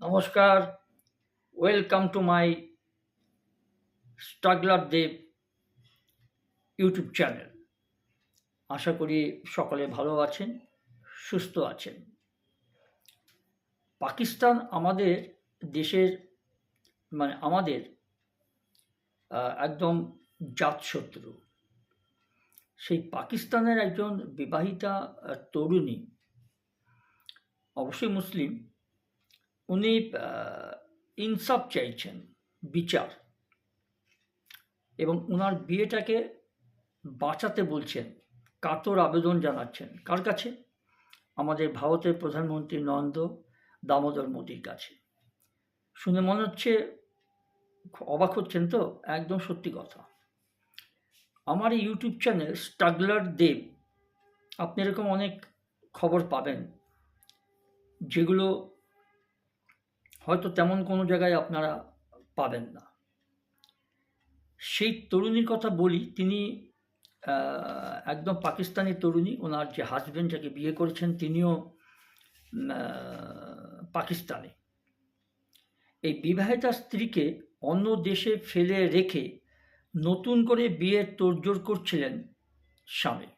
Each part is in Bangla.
নমস্কার। Welcome to my struggler Dev YouTube channel আশা করি সকলে ভালো আছেন, সুস্থ আছেন। পাকিস্তান আমাদের দেশের মানে আমাদের একদম জাতশত্রু। সেই পাকিস্তানের একজন বিবাহিতা তরুণী, অবশ্যই মুসলিম উনি ইনসাফ চাইছেন বিচার। এবং ওনার বিয়েটাকে বাঁচাতে বলছেন, কাতর আবেদন জানাচ্ছেন। কার কাছে? আমাদের ভারতের প্রধানমন্ত্রী নরেন্দ্র দামোদর মোদীর কাছে। শুনে মনে হচ্ছে, অবাক হচ্ছেন তো? একদম সত্যি কথা। আমার এই ইউটিউব চ্যানেল স্ট্রাগলার দেব আপনি এরকম অনেক খবর পাবেন, যেগুলো হয়তো তেমন কোনো জায়গায় আপনারা পাবেন না। সেই তরুণীর কথা বলি, তিনি একদম পাকিস্তানি তরুণী, ওনার যে হাজব্যান্ড যাকে বিয়ে করেছেন, তিনিও পাকিস্তানি। এই বিবাহিতা স্ত্রীকে অন্য দেশে ফেলে রেখে নতুন করে বিয়ের তোড়জোড় করছিলেন স্বামী।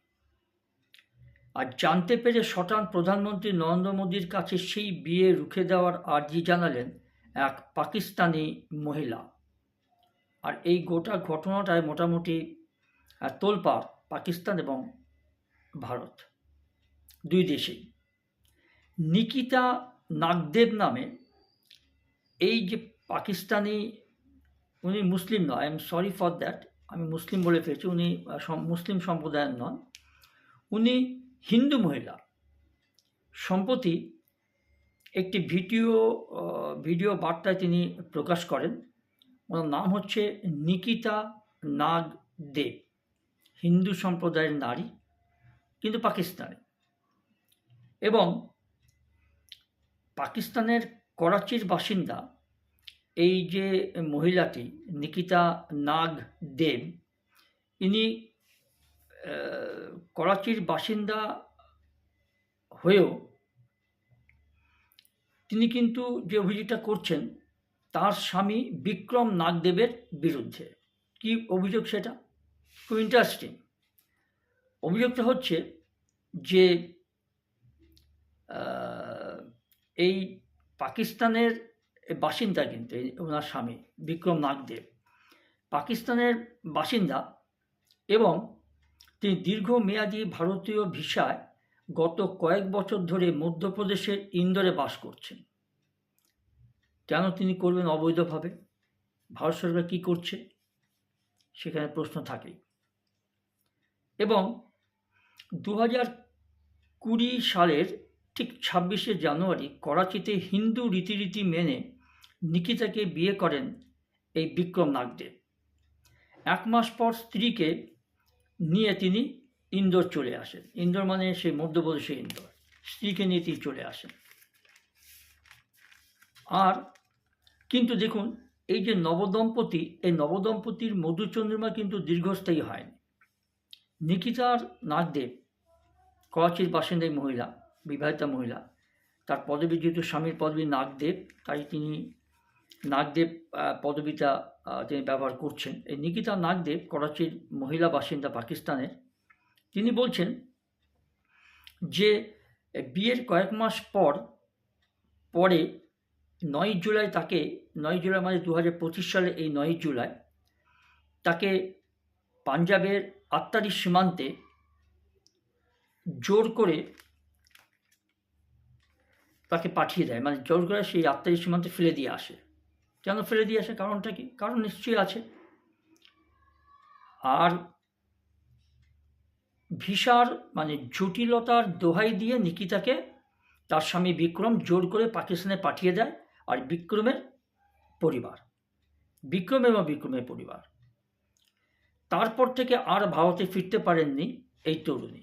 আর জানতে পেরে শটান প্রধানমন্ত্রী নরেন্দ্র মোদীর কাছে সেই বিয়ে রুখে দেওয়ার আর্জি জানালেন এক পাকিস্তানি মহিলা। আর এই গোটা ঘটনাটায় মোটামুটি আহ, তোলপাড় পাকিস্তান এবং ভারত। দুই দেশেই। নিকিতা নাগদেব নামে এই যে পাকিস্তানি উনি মুসলিম নয় I am sorry for that আমি মুসলিম বলে ফেলেছি উনি মুসলিম সম্প্রদায়ের নন। উনি হিন্দু মহিলা। সম্প্রতি একটি ভিডিও ভিডিও বার্তায় তিনি প্রকাশ করেন। ওনার নাম হচ্ছে নিকিতা নাগ দেব। হিন্দু সম্প্রদায়ের নারী, কিন্তু পাকিস্তানে। এবং পাকিস্তানের করাচির বাসিন্দা এই যে মহিলাটি, নিকিতা নাগ দেব, ইনি করাচির বাসিন্দা হয়েও তিনি কিন্তু যে অভিযোগটা করছেন, তার স্বামী বিক্রম নাগদেবের বিরুদ্ধে। কি অভিযোগ সেটা? খুব ইন্টারেস্টিং অভিযোগটা হচ্ছে যে এই পাকিস্তানের বাসিন্দা কিন্তু ওনার স্বামী বিক্রম নাগদেব, পাকিস্তানের বাসিন্দা এবং তিনি দীর্ঘমেয়াদী ভারতীয় ভিসায় গত কয়েক বছর ধরে মধ্যপ্রদেশের ইন্দোরে বাস করছেন। কেন তিনি করবেন অবৈধভাবে? ভারত সরকার কী করছে? সেখানে প্রশ্ন থাকে এবং দু হাজার কুড়ি সালের ঠিক ছাব্বিশে জানুয়ারি করাচিতে হিন্দু রীতিরীতি মেনে নিকিতাকে বিয়ে করেন এই বিক্রম নাগদেব এক মাস পর স্ত্রীকে নিয়ে তিনি ইন্দোর চলে আসেন। ইন্দোর মানে সেই মধ্যপ্রদেশে ইন্দোর। স্ত্রীকে নিয়ে তিনি চলে আসেন। আর কিন্তু দেখুন, এই যে নবদম্পতি, এই নবদম্পতির মধুচন্দ্রিমা কিন্তু দীর্ঘস্থায়ী হয়নি। নিকিতার নাগদেব, করাচির বাসিন্দাই মহিলা, বিবাহিতা মহিলা, তার পদবী যেহেতু স্বামীর পদবী নাগদেব, তাই তিনি নাগদেব পদবিটা তিনি ব্যবহার করছেন, এই নিকিতা নাগদেব করাচির মহিলা বাসিন্দা পাকিস্তানের, তিনি বলছেন যে, বিয়ের কয়েক মাস পর, পরে নয় জুলাই তাকে, নয় জুলাই মানে দু হাজার পঁচিশ সালে এই নয় জুলাই, তাকে পাঞ্জাবের আত্মারি সীমান্তে জোর করে তাকে পাঠিয়ে দেয় মানে জোর করে সেই আত্মারি সীমান্তে ফেলে দিয়ে আসে। কেন ফেলে দিয়ে আসে? কারণটা কি? কারণ নিশ্চয়ই আছে। আর ভিসার মানে জটিলতার দোহাই দিয়ে নিকিতাকে তার স্বামী বিক্রম জোর করে পাকিস্তানে পাঠিয়ে দেয় আর বিক্রমের পরিবার। বিক্রম এবং বিক্রমের পরিবার। তারপর থেকে আর ভারতে ফিরতে পারেননি এই তরুণী।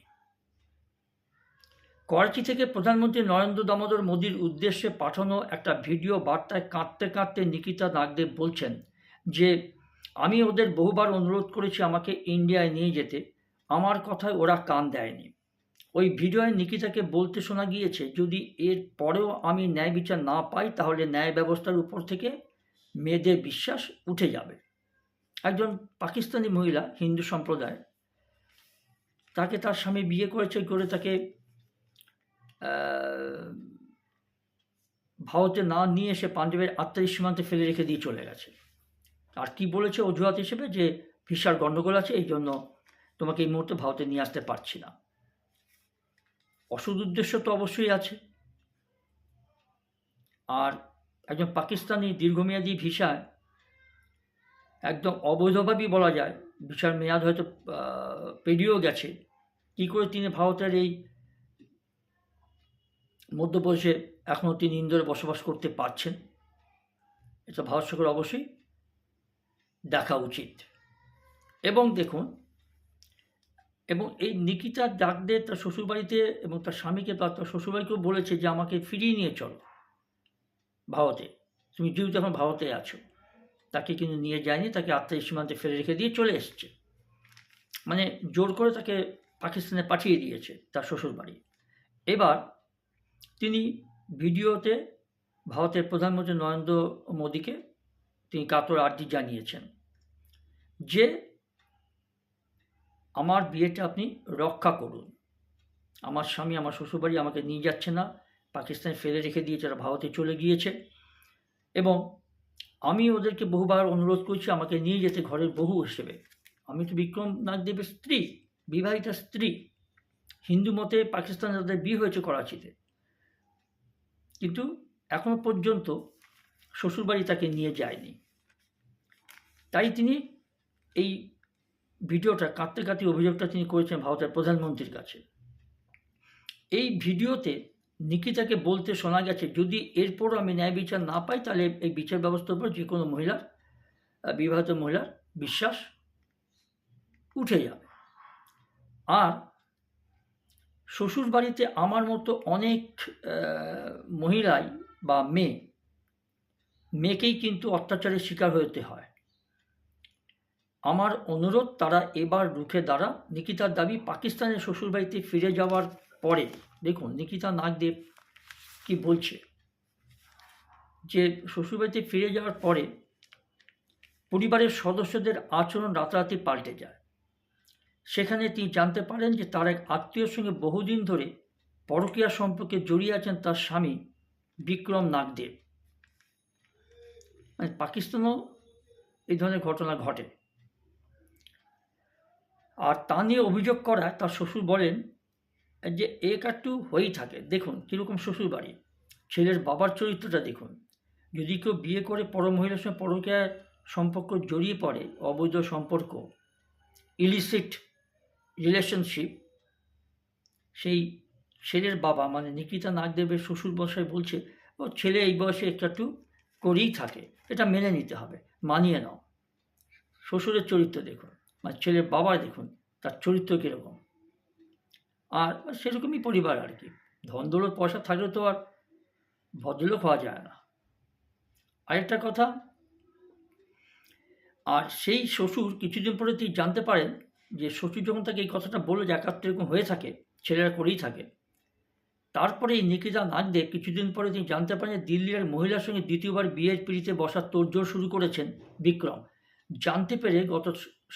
করাচি থেকে প্রধানমন্ত্রী নরেন্দ্র দামোদর মোদীর উদ্দেশ্যে পাঠানো একটা ভিডিও বার্তায় কাঁদতে কাঁদতে নিকিতা নাগদেব বলছেন যে, আমি ওদের বহুবার অনুরোধ করেছি আমাকে ইন্ডিয়ায় নিয়ে যেতে। আমার কথায় ওরা কান দেয়নি। ওই ভিডিওয় নিকিতাকে বলতে শোনা গিয়েছে, যদি এর পরেও আমি ন্যায় বিচার না পাই, তাহলে ন্যায় ব্যবস্থার উপর থেকে মেয়েদের বিশ্বাস উঠে যাবে। একজন পাকিস্তানি মহিলা, হিন্দু সম্প্রদায় তাকে তার স্বামী বিয়ে করেছে, করে তাকে ভারতে না নিয়ে এসে পাঞ্জাবের আত্মারি সীমান্তে ফেলে রেখে দিয়ে চলে গেছে। আর কি বলেছে অজুহাত হিসেবে যে ভিসার গণ্ডগোল আছে, এই জন্য তোমাকে এই মুহূর্তে ভারতে নিয়ে আসতে পারছি না। অসৎ উদ্দেশ্য তো অবশ্যই আছে। আর একজন পাকিস্তানি দীর্ঘমেয়াদী ভিসায় একদম অবৈধভাবেই বলা যায়, ভিসার মেয়াদ হয়তো পেরিয়েও গেছে। কী করে তিনি ভারতের এই মধ্যপ্রদেশে এখনও তিনি ইন্দোরে বসবাস করতে পারছেন। এটা ভারত সরকার অবশ্যই দেখা উচিত। এবং দেখুন, এবং এই নিকিতা ডাকদে তার শ্বশুরবাড়িতে এবং তার স্বামীকে বা তার শ্বশুরবাড়িকেও বলেছে যে, আমাকে ফিরিয়ে নিয়ে চলো ভারতে। তুমি যেহেতু এখন ভারতে আছো, তাকে কিন্তু নিয়ে যায়নি, তাকে আত্মার সীমান্তে ফেলে রেখে দিয়ে চলে এসছে। মানে জোর করে তাকে পাকিস্তানে পাঠিয়ে দিয়েছে তার শ্বশুরবাড়ি। এবার তিনি ভিডিওতে ভারতের প্রধানমন্ত্রী নরেন্দ্র মোদীকে তিনি কাতর আর্জি জানিয়েছেন যে, আমার বিয়েটা আপনি রক্ষা করুন। আমার স্বামী, আমার শ্বশুরবাড়ি আমাকে নিয়ে যাচ্ছে না। পাকিস্তানে ফেলে রেখে দিয়েছে তারা ভারতে চলে গিয়েছে। এবং আমি ওদেরকে বহুবার অনুরোধ করছি, আমাকে নিয়ে যেতে ঘরের বহু হিসেবে। আমি তো বিক্রম নাগদেবের স্ত্রী, বিবাহিতা স্ত্রী। হিন্দু মতে পাকিস্তানে তাদের বিয়ে হয়েছে করাচিতে। কিন্তু এখনও পর্যন্ত শ্বশুরবাড়ি তাকে নিয়ে যায়নি। তাই তিনি এই ভিডিওটা, কাঁদতে কাঁদতে অভিযোগটা তিনি করেছেন ভারতের প্রধানমন্ত্রীর কাছে। এই ভিডিওতে নিকিতাকে বলতে শোনা গেছে, যদি এরপরও আমি ন্যায় বিচার না পাই, তাহলে এই বিচার ব্যবস্থার উপর যে কোনো মহিলার বিবাহিত মহিলার বিশ্বাস উঠে যাবে। আর শ্বশুর বাড়িতে আমার মতো অনেক মহিলাই বা মেয়ে, মেয়েকেই কিন্তু অত্যাচারের শিকার হতে হয়। আমার অনুরোধ, তারা এবার রুখে দাঁড়া নিকিতার দাবি, পাকিস্তানের শ্বশুরবাড়িতে ফিরে যাওয়ার পরে, দেখুন, নিকিতা নাগদেব কি বলছে? যে শ্বশুরবাড়িতে ফিরে যাওয়ার পরে, পরিবারের সদস্যদের আচরণ রাতারাতি পাল্টে যায়। সেখানে তিনি জানতে পারেন যে তার এক আত্মীয়র সঙ্গে বহুদিন ধরে পরকীয়া সম্পর্কে জড়িয়ে আছেন তার স্বামী বিক্রম নাগদেব। মানে পাকিস্তানও এই ধরনের ঘটনা ঘটে। আর তা নিয়ে অভিযোগ করায় তার শ্বশুর বলেন যে এক একটু হয়েই থাকে। দেখুন কীরকম শ্বশুর বাড়ি। ছেলের বাবার চরিত্রটা দেখুন। যদি কেউ বিয়ে করে পর মহিলার সঙ্গে পরকীয়া সম্পর্ক জড়িয়ে পড়ে, অবৈধ সম্পর্ক, ইলিসিট রিলেশনশিপ সেই ছেলের বাবা মানে নিকিতা নাগদেবের শ্বশুর বসায় বলছে, ও ছেলে এই বয়সে একটু একটু করেই থাকে, এটা মেনে নিতে হবে, মানিয়ে নাও। শ্বশুরের চরিত্র দেখুন মানে ছেলের বাবা দেখুন, তার চরিত্র কীরকম। আর সেরকমই পরিবার আর কি ধন দৌলত পয়সা থাকলে তো আর ভদ্রলোক হওয়া যায় না। আরেকটা কথা, আর সেই শ্বশুর কিছুদিন পরে তিনি জানতে পারেন যে শ্বশুর যখন তাকে এই কথাটা বলল যে একাত্ম এরকম হয়ে থাকে, ছেলেরা করেই থাকে। তারপরে এই নিকিতা নাগদে কিছুদিন পরে তিনি জানতে পারেন যে দিল্লির মহিলার সঙ্গে দ্বিতীয়বার বিয়ের পিড়িতে বসার তোড়জোড় শুরু করেছেন বিক্রম। জানতে পেরে গত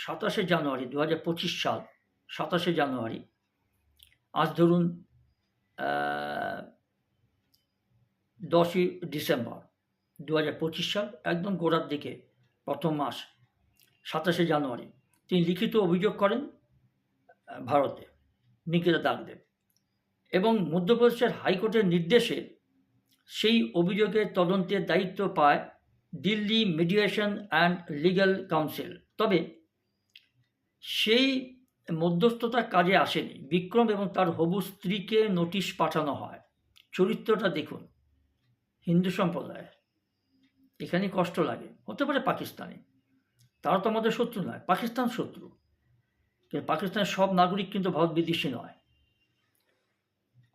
সাতাশে জানুয়ারি দু হাজার পঁচিশ সাল, সাতাশে জানুয়ারি, আজ ধরুন দশই ডিসেম্বর দু হাজার পঁচিশ সাল, একদম গোড়ার দিকে, প্রথম মাস, সাতাশে জানুয়ারি। তিনি লিখিত অভিযোগ করেন ভারতে, নিকিতা দাগদেব এবং মধ্যপ্রদেশের হাইকোর্টের নির্দেশে সেই অভিযোগের তদন্তের দায়িত্ব পায় Delhi mediation and legal council. তবে সেই মধ্যস্থতা কাজে আসেনি। বিক্রম এবং তার হবু স্ত্রীকে নোটিশ পাঠানো হয়। চরিত্রটা দেখুন, হিন্দু সম্প্রদায়ের। এখানে কষ্ট লাগে, হতে পারে পাকিস্তানি। তারা তো আমাদের শত্রু নয়, পাকিস্তান শত্রু। কিন্তু পাকিস্তানের সব নাগরিক কিন্তু ভারত বিদেশি নয়।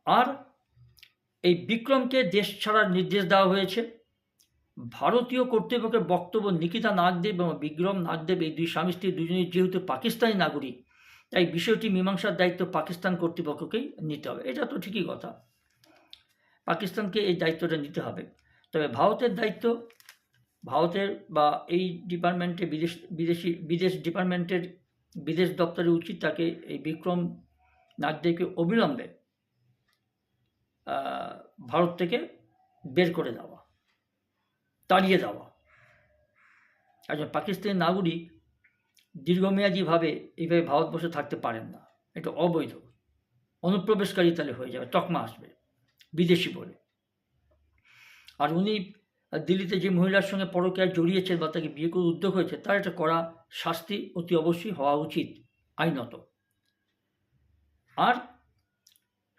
আর এই বিক্রমকে দেশ ছাড়ার নির্দেশ দেওয়া হয়েছে। ভারতীয় কর্তৃপক্ষের বক্তব্য নিকিতা নাগদেব এবং বিক্রম নাগদেব, এই দুই স্বামী স্ত্রী দুজনেই যেহেতু পাকিস্তানি নাগরিক, তাই বিষয়টি মীমাংসার দায়িত্ব পাকিস্তান কর্তৃপক্ষকেই নিতে হবে। এটা তো ঠিকই কথা। পাকিস্তানকে এই দায়িত্বটা নিতে হবে। তবে ভারতের দায়িত্ব ভারতের বা এই ডিপার্টমেন্টে বিদেশ, বিদেশি, বিদেশ ডিপার্টমেন্টের বিদেশ দপ্তরের উচিত তাকে এই বিক্রম নাগদেবকে অবিলম্বে ভারত থেকে বের করে দেওয়া, তাড়িয়ে দেওয়া। একজন পাকিস্তানি নাগরিক দীর্ঘমেয়াদীভাবে এইভাবে ভারতবর্ষে থাকতে পারেন না। এটা অবৈধ। অনুপ্রবেশকারী তাহলে হয়ে যাবে, তকমা আসবে, বিদেশি বলে। আর উনি দিল্লিতে যে মহিলার সঙ্গে পরকীয়ায় জড়িয়েছেন বা তাকে বিয়ে করে উদ্যোগ হয়েছে, তার একটা করা শাস্তি অতি অবশ্যই হওয়া উচিত, আইনত। আর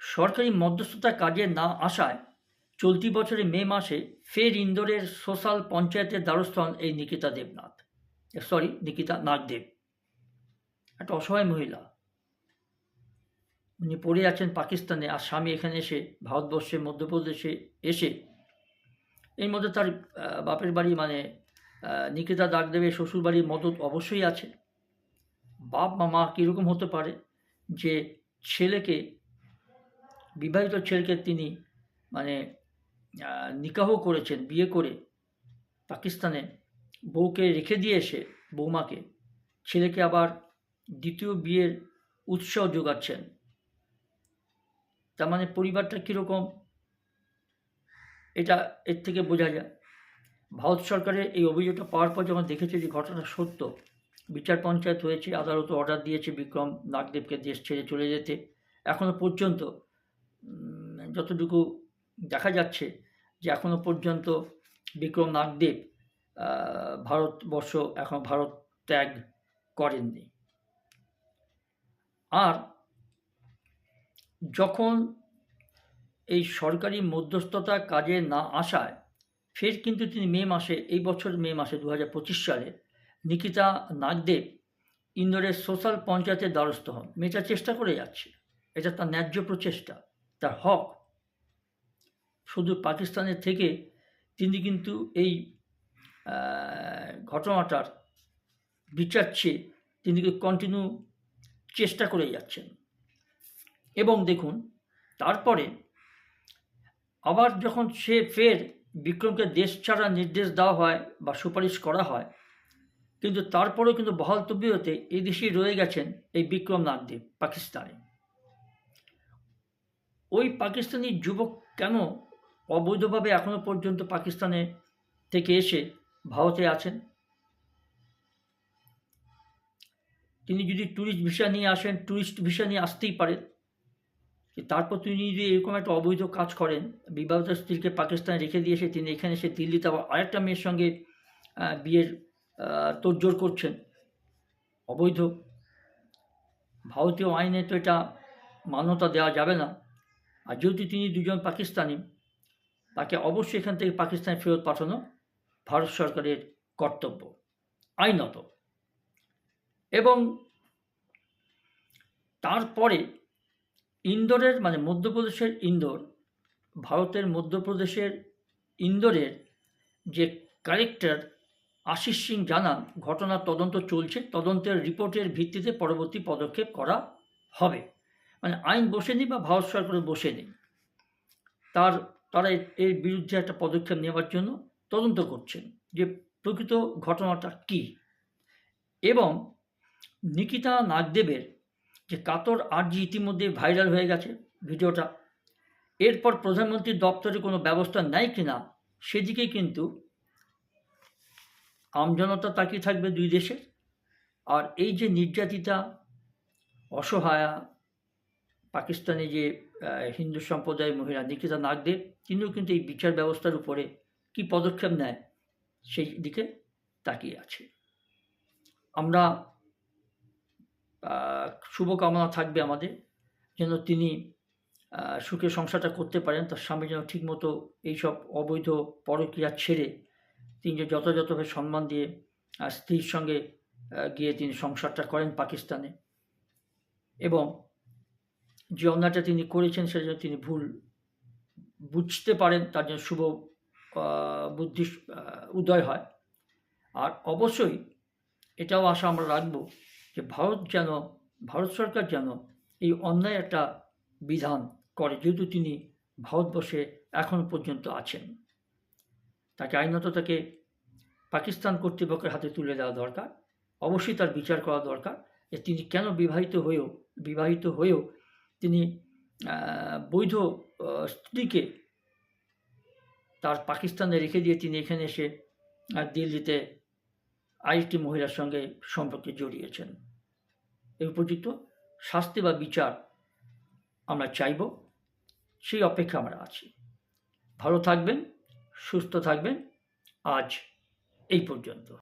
সরকারি মধ্যস্থতা কাজে না আসায় চলতি বছরে মে মাসে ফের ইন্দোরের সোশ্যাল পঞ্চায়েতের দ্বারস্থ হন এই নিকিতা দেবনাথ। সরি, নিকিতা নাগদেব। একটা অসহায় মহিলা। উনি পড়ে আছেন পাকিস্তানে, আর স্বামী এখানে এসে ভারতবর্ষে, মধ্যপ্রদেশে এসে এর মধ্যে তার বাপের বাড়ি মানে নিকিতা দাগদেবের শ্বশুর বাড়ির মদত অবশ্যই আছে। বাপ বা মা কীরকম হতে পারে যে ছেলেকে, বিবাহিত ছেলেকে তিনি মানে নিকাহ করেছেন, বিয়ে করে পাকিস্তানে বউকে রেখে দিয়ে এসে বৌমাকে, ছেলেকে আবার দ্বিতীয় বিয়ের উৎসাহ যোগাচ্ছেন। তার মানে পরিবারটা কীরকম এটা এর থেকে বোঝা যায়। ভারত সরকারের এই অভিযোগটা পাওয়ার পর যখন দেখেছে যে ঘটনা সত্য, বিচার পঞ্চায়েত হয়েছে আদালত অর্ডার দিয়েছে বিক্রম নাগদেবকে দেশ ছেড়ে চলে যেতে। এখনও পর্যন্ত যতটুকু দেখা যাচ্ছে যে এখনও পর্যন্ত বিক্রম নাগদেব ভারতবর্ষ এখন ভারত ত্যাগ করেননি। আর যখন এই সরকারি মধ্যস্থতা কাজে না আসায়, ফের কিন্তু তিনি মে মাসে, এই বছর মে মাসে দু হাজার পঁচিশ সালে নিকিতা নাগদেব ইন্দোরের সোশ্যাল পঞ্চায়েতের দ্বারস্থ হন। মেয়েটা চেষ্টা করে যাচ্ছে। এটা তার ন্যায্য প্রচেষ্টা, তার হক। শুধু পাকিস্তানের থেকে তিনি কিন্তু এই ঘটনাটার বিচার চেয়ে তিনি কন্টিনিউ চেষ্টা করে যাচ্ছেন। এবং দেখুন, তারপরে আবার যখন সে ফের বিক্রমকে দেশ ছাড়ার নির্দেশ দেওয়া হয় বা সুপারিশ করা হয়, কিন্তু তারপরেও কিন্তু বহাল তবিয়তে এই দেশেই রয়ে গেছেন এই বিক্রম নাগদেব পাকিস্তানে। ওই পাকিস্তানি যুবক কেন অবৈধভাবে এখনও পর্যন্ত পাকিস্তানে থেকে এসে ভারতে আছেন? তিনি যদি ট্যুরিস্ট ভিসা নিয়ে আসেন ট্যুরিস্ট ভিসা নিয়ে আসতেই পারেন। তারপর তিনি যদি এরকম একটা অবৈধ কাজ করেন, বিবাহিত স্ত্রীকে পাকিস্তানে রেখে দিয়ে এসে তিনি এখানে এসে দিল্লিতে আবার আরেকটা মেয়ের সঙ্গে বিয়ের তোড়জোড় করছেন। অবৈধ। ভারতীয় আইনে তো এটা মান্যতা দেওয়া যাবে না। আর যেহেতু তিনি দুজন পাকিস্তানি, তাকে অবশ্যই এখান থেকে পাকিস্তানে ফেরত পাঠানো ভারত সরকারের কর্তব্য, আইনত। এবং তারপরে ইন্দোরের মানে মধ্যপ্রদেশের ইন্দোর, ভারতের মধ্যপ্রদেশের ইন্দোরের যে কালেক্টর আশিস সিং জানান ঘটনার তদন্ত চলছে, তদন্তের রিপোর্টের ভিত্তিতে পরবর্তী পদক্ষেপ করা হবে। মানে আইন বসেনি বা ভারত সরকারের বসেনি। তার, তারা এর বিরুদ্ধে একটা পদক্ষেপ নেওয়ার জন্য তদন্ত করছেন যে প্রকৃত ঘটনাটা কী। এবং নিকিতা নাগদেবের যে কাতর আর্জি ইতিমধ্যে ভাইরাল হয়ে গেছে ভিডিওটা। এরপর প্রধানমন্ত্রীর দপ্তরে কোনো ব্যবস্থা নেয় কিনা সেদিকে কিন্তু আমজনতা তাকিয়ে থাকবে দুই দেশের। আর এই যে নির্যাতিতা, অসহায়া, পাকিস্তানে যে হিন্দু সম্প্রদায়ের মহিলা, নিকিতা নাগদেব তিনিও কিন্তু এই বিচার ব্যবস্থার উপরে কি পদক্ষেপ নেয় সেই দিকে তাকিয়ে আছে। আমরা শুভকামনা থাকবে আমাদের, যেন তিনি সুখে সংসারটা করতে পারেন, তার স্বামী যেন ঠিকমতো এইসব অবৈধ পরক্রিয়া ছেড়ে তিনি যে যথাযথভাবে সম্মান দিয়ে স্ত্রীর সঙ্গে গিয়ে তিনি সংসারটা করেন পাকিস্তানে। এবং যে অন্যায়টা তিনি করেছেন, সেটা যেন তিনি ভুল বুঝতে পারেন, তার জন্য শুভ বুদ্ধি উদয় হয়। আর অবশ্যই এটাও আশা আমরা রাখব যে ভারত যেন, ভারত সরকার যেন এই অন্যায় একটা বিধান করে, যেহেতু তিনি ভারতবর্ষে এখন পর্যন্ত আছেন। তাকে আইনত তাকে পাকিস্তান কর্তৃপক্ষের হাতে তুলে দেওয়া দরকার। অবশ্যই তার বিচার করা দরকার যে তিনি কেন বিবাহিত হয়েও বিবাহিত হয়েও তিনি বৈধ স্ত্রীকে তার পাকিস্তানে রেখে দিয়ে তিনি এখানে এসে দিল্লিতে আরেকটি মহিলার সঙ্গে সম্পর্কে জড়িয়েছেন। এই উপযুক্ত শাস্তি বা বিচার আমরা চাইব, সেই অপেক্ষা আমরা আছি। ভালো থাকবেন, সুস্থ থাকবেন, আজ এই পর্যন্ত।